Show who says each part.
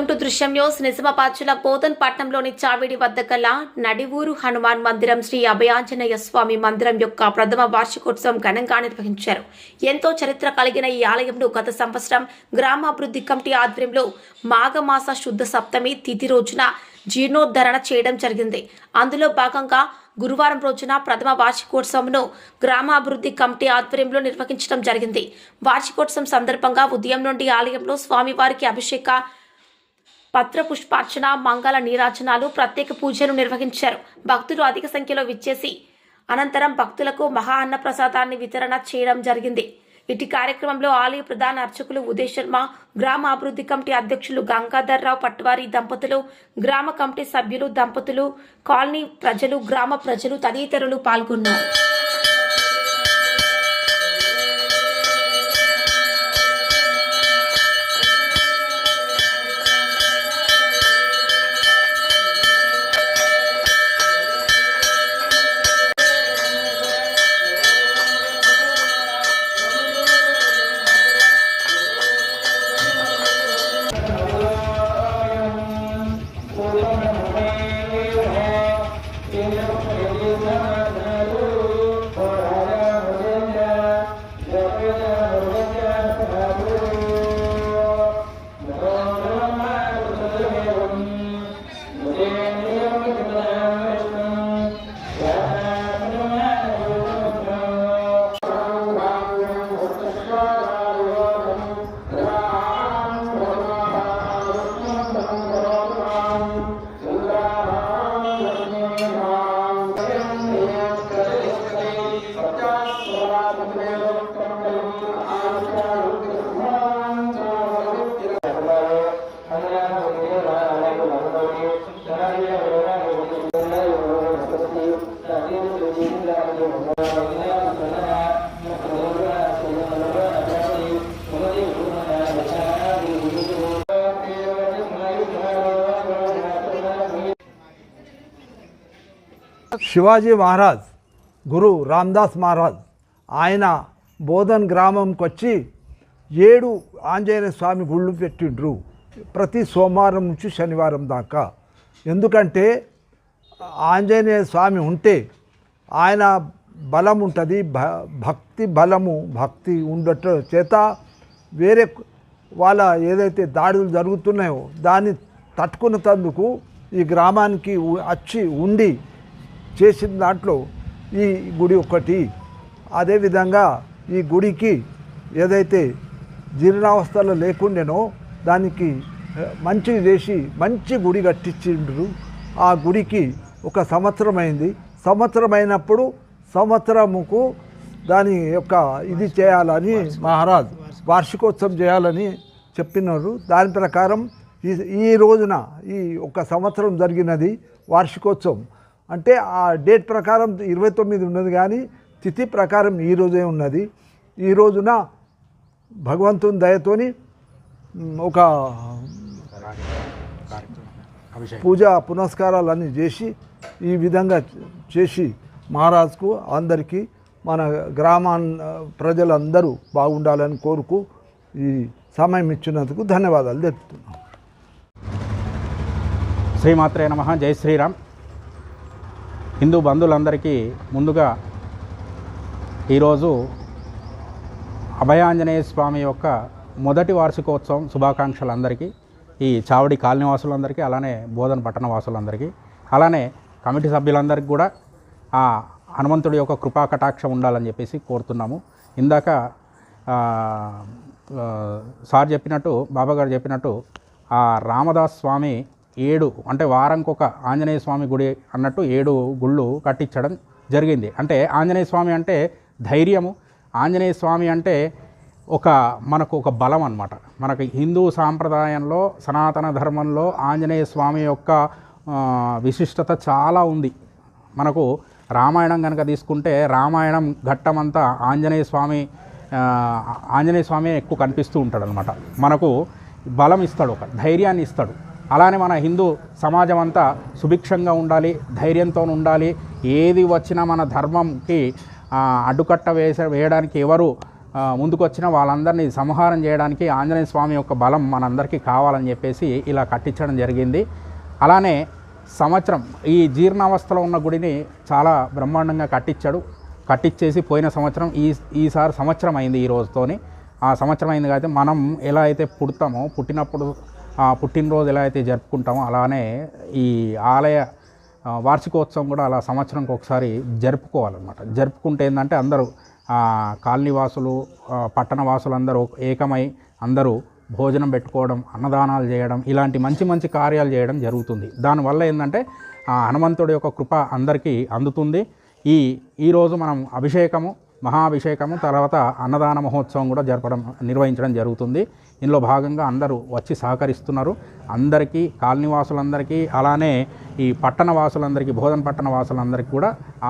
Speaker 1: Welcome to Drishyam news. Nizamabad జిల్లా బోధన్ చావిడి వద్ద గల నడివూరు హనుమాన్ మందిరం శ్రీ అభయాంజనేయ స్వామి మందిరం యొక్క ప్రథమ వార్షికోత్సవం ఘనంగా నిర్వహించారు. ఎంతో చరిత్ర కలిగిన ఈ ఆలయంను గత సంవత్సరం గ్రామాభివృద్ధి కమిటీ ఆధ్వర్యంలో మాఘమాస శుద్ధ సప్తమి తిథి రోజున జీర్ణోద్ధరణ చేయడం జరిగింది. అందులో భాగంగా గురువారం రోజున ప్రథమ వార్షికోత్సవంను గ్రామాభివృద్ధి కమిటీ ఆధ్వర్యంలో నిర్వహించడం జరిగింది. వార్షికోత్సవం సందర్భంగా ఉదయం నుండి ఆలయంలో స్వామివారికి అభిషేక పత్ర పుష్పార్చన మంగళ నీరాజనాలు ప్రత్యేక పూజలు నిర్వహించారు. భక్తులు అధిక సంఖ్యలో విచ్చేసి అనంతరం భక్తులకు మహా అన్న ప్రసాదాన్ని వితరణ చేయడం జరిగింది. ఇటు కార్యక్రమంలో ఆలయ ప్రధాన అర్చకులు ఉదయ్ శర్మ గ్రామ అభివృద్ధి కమిటీ అధ్యక్షులు గంగాధర్రావు పట్వారి దంపతులు గ్రామ కమిటీ సభ్యులు దంపతులు కాలనీ ప్రజలు గ్రామ ప్రజలు తదితరులు పాల్గొన్నారు.
Speaker 2: శివాజీ మహారాజ్ గురు రామ్దాస్ మహారాజ్ ఆయన బోధన్ గ్రామంకి వచ్చి ఏడు ఆంజనేయ స్వామి గుళ్ళు పెట్టిండ్రు. ప్రతి సోమవారం నుంచి శనివారం దాకా. ఎందుకంటే ఆంజనేయ స్వామి ఉంటే ఆయన బలం ఉంటుంది భ భక్తి బలము భక్తి ఉండట చేత వేరే వాళ్ళ ఏదైతే దాడులు జరుగుతున్నాయో దాన్ని తట్టుకున్నందుకు ఈ గ్రామానికి వచ్చి ఉండి చేసిన దాంట్లో ఈ గుడి ఒకటి అదేవిధంగా ఈ గుడికి ఏదైతే జీర్ణావస్థలో లేకుండేనో దానికి ఆ, మంచి చేసి మంచి గుడి కట్టించిండ్రు. ఆ గుడికి ఒక సంవత్సరం అయింది సంవత్సరం అయినప్పుడు సంవత్సరముకు దాని యొక్క ఇది చేయాలని మహారాజ్ వార్షికోత్సవం చేయాలని చెప్పినారు. దాని ప్రకారం ఈ ఈ రోజున ఈ ఒక సంవత్సరం జరిగినది వార్షికోత్సవం. అంటే ఆ డేట్ ప్రకారం ఇరవై తొమ్మిది ఉన్నది కానీ తిథి ప్రకారం ఈ రోజే ఉన్నది. ఈ రోజున భగవంతుని దయతోని ఒక పూజ పునస్కారాలన్నీ చేసి ఈ విధంగా చేసి మహారాజుకు అందరికీ మన గ్రామాన్ ప్రజలందరూ బాగుండాలని కోరుకు ఈ సమయం ఇచ్చినందుకు ధన్యవాదాలు తెలుపుతున్నాం.
Speaker 3: శ్రీమాత్రే నమ జై శ్రీరామ్. హిందూ బంధువులందరికీ ముందుగా ఈరోజు అభయాంజనేయ స్వామి యొక్క మొదటి వార్షికోత్సవం శుభాకాంక్షలు అందరికీ ఈ చావడి కాలనీ వాసులందరికీ అలానే బోధన పట్టణ వాసులందరికీ అలానే కమిటీ సభ్యులందరికీ కూడా ఆ హనుమంతుడి యొక్క కృపా కటాక్షం ఉండాలని చెప్పేసి కోరుతున్నాము. ఇందాక సార్ చెప్పినట్టు బాబాగారు చెప్పినట్టు ఆ రామదాస్ స్వామి ఏడు అంటే వారంకొక ఆంజనేయ స్వామి గుడి అన్నట్టు ఏడు గుళ్ళు కట్టించడం జరిగింది. అంటే ఆంజనేయ స్వామి అంటే ధైర్యము ఆంజనేయ స్వామి అంటే ఒక మనకు ఒక బలం అన్నమాట. మనకి హిందూ సాంప్రదాయంలో సనాతన ధర్మంలో ఆంజనేయ స్వామి యొక్క విశిష్టత చాలా ఉంది. మనకు రామాయణం కనుక తీసుకుంటే రామాయణం ఘట్టమంతా ఆంజనేయ స్వామి ఆంజనేయ స్వామి ఎక్కువ కనిపిస్తూ ఉంటాడు అనమాట మనకు బలం ఇస్తాడు ఒక ధైర్యాన్ని ఇస్తాడు. అలానే మన హిందూ సమాజం అంతా సుభిక్షంగా ఉండాలి ధైర్యంతో ఉండాలి. ఏది వచ్చినా మన ధర్మంకి అడ్డుకట్ట వేస వేయడానికి ఎవరు ముందుకొచ్చినా ముందుకొచ్చిన వాళ్ళందరినీ సంహారం చేయడానికి ఆంజనేయ స్వామి యొక్క బలం మనందరికీ కావాలని చెప్పేసి ఇలా కట్టించడం జరిగింది. అలానే సంవత్సరం ఈ జీర్ణావస్థలో ఉన్న గుడిని చాలా బ్రహ్మాండంగా కట్టించాడు. కట్టించేసి పోయిన సంవత్సరం ఈ ఈసారి సంవత్సరం అయింది ఈ రోజుతోని. ఆ సంవత్సరం అయింది కాబట్టి మనం ఎలా అయితే పుడతామో పుట్టినప్పుడు పుట్టినరోజు ఎలా అయితే జరుపుకుంటామో అలానే ఈ ఆలయ వార్షికోత్సవం కూడా అలా సంవత్సరంకి ఒకసారి జరుపుకోవాలన్నమాట. జరుపుకుంటే ఏంటంటే అందరూ కాలనీవాసులు కాలనీ వాసులు పట్టణ వాసులు అందరూ ఏకమై అందరూ భోజనం పెట్టుకోవడం అన్నదానాలు చేయడం ఇలాంటి మంచి మంచి కార్యాలు చేయడం జరుగుతుంది. దానివల్ల ఏంటంటే ఆ హనుమంతుడి యొక్క కృప అందరికీ అందుతుంది. ఈ ఈరోజు మనం అభిషేకము మహాభిషేకము తర్వాత అన్నదాన మహోత్సవం కూడా జరపడం నిర్వహించడం జరుగుతుంది. ఇందులో భాగంగా అందరూ వచ్చి సహకరిస్తున్నారు. అందరికీ కాలనీ వాసులందరికీ అలానే ఈ పట్టణ వాసులందరికీ బోధన పట్టణ వాసులందరికీ కూడా